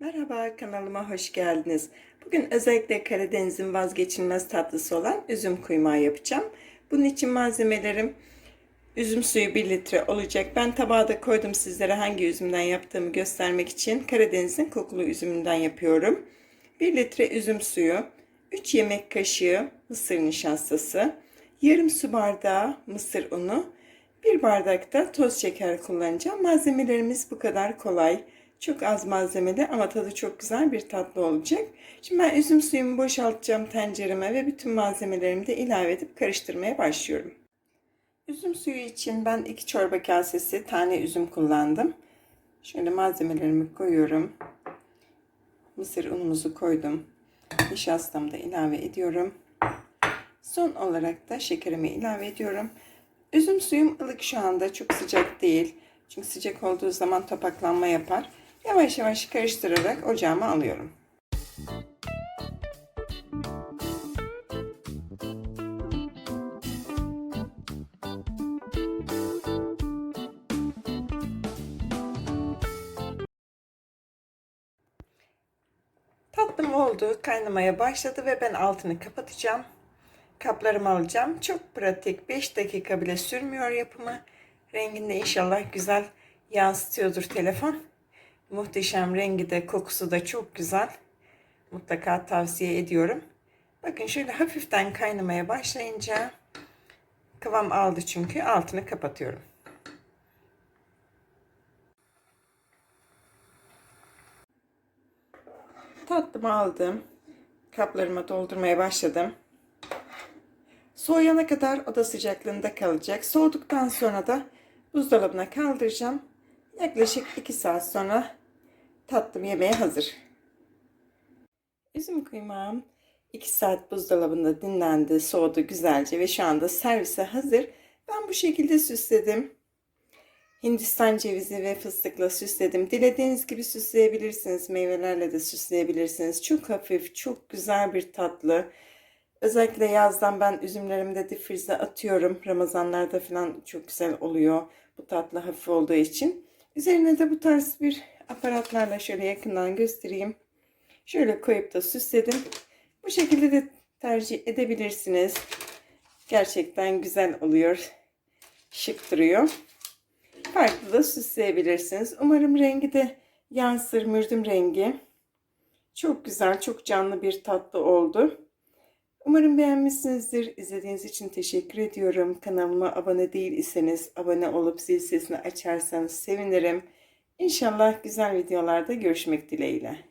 Merhaba kanalıma hoş geldiniz. Bugün özellikle Karadeniz'in vazgeçilmez tatlısı olan üzüm kuymağı yapacağım. Bunun için malzemelerim üzüm suyu 1 litre olacak. Ben tabağa da koydum sizlere hangi üzümden yaptığımı göstermek için. Karadeniz'in kokulu üzümünden yapıyorum. 1 litre üzüm suyu, 3 yemek kaşığı mısır nişastası, yarım su bardağı mısır unu, bir bardak da toz şeker kullanacağım. Malzemelerimiz bu kadar kolay. Çok az malzemeli ama tadı çok güzel bir tatlı olacak. Şimdi ben üzüm suyumu boşaltacağım tencereme ve bütün malzemelerimi de ilave edip karıştırmaya başlıyorum. Üzüm suyu için ben 2 çorba kasesi tane üzüm kullandım. Şöyle malzemelerimi koyuyorum. Mısır unumuzu koydum. Nişastamı da ilave ediyorum. Son olarak da şekerimi ilave ediyorum. Üzüm suyum ılık şu anda çok sıcak değil. Çünkü sıcak olduğu zaman topaklanma yapar. Yavaş yavaş karıştırarak ocağıma alıyorum. Tatlım oldu, kaynamaya başladı ve ben altını kapatacağım. Kaplarımı alacağım. Çok pratik, 5 dakika bile sürmüyor yapımı. Renginde inşallah güzel yansıtıyordur telefon. Muhteşem rengi de kokusu da çok güzel. Mutlaka tavsiye ediyorum. Bakın şöyle hafiften kaynamaya başlayınca kıvam aldı çünkü altını kapatıyorum. Tatlımı aldım. Kaplarıma doldurmaya başladım. Soğuyana kadar oda sıcaklığında kalacak. Soğuduktan sonra da buzdolabına kaldıracağım. Yaklaşık 2 saat sonra tatlım yemeğe hazır. Üzüm kıymağım 2 saat buzdolabında dinlendi, soğudu güzelce ve şu anda servise hazır. Ben bu şekilde süsledim. Hindistan cevizi ve fıstıkla süsledim. Dilediğiniz gibi süsleyebilirsiniz. Meyvelerle de süsleyebilirsiniz. Çok hafif, çok güzel bir tatlı. Özellikle yazdan ben üzümlerimi de difrize atıyorum. Ramazanlarda falan çok güzel oluyor. Bu tatlı hafif olduğu için. Üzerine de bu tarz bir aparatlarla şöyle yakından göstereyim. Şöyle koyup da süsledim. Bu şekilde de tercih edebilirsiniz. Gerçekten güzel oluyor. Şık duruyor. Farklı da süsleyebilirsiniz. Umarım rengi de yansır mürdüm rengi. Çok güzel, çok canlı bir tatlı oldu. Umarım beğenmişsinizdir. İzlediğiniz için teşekkür ediyorum. Kanalıma abone değilseniz abone olup zil sesini açarsanız sevinirim. İnşallah güzel videolarda görüşmek dileğiyle.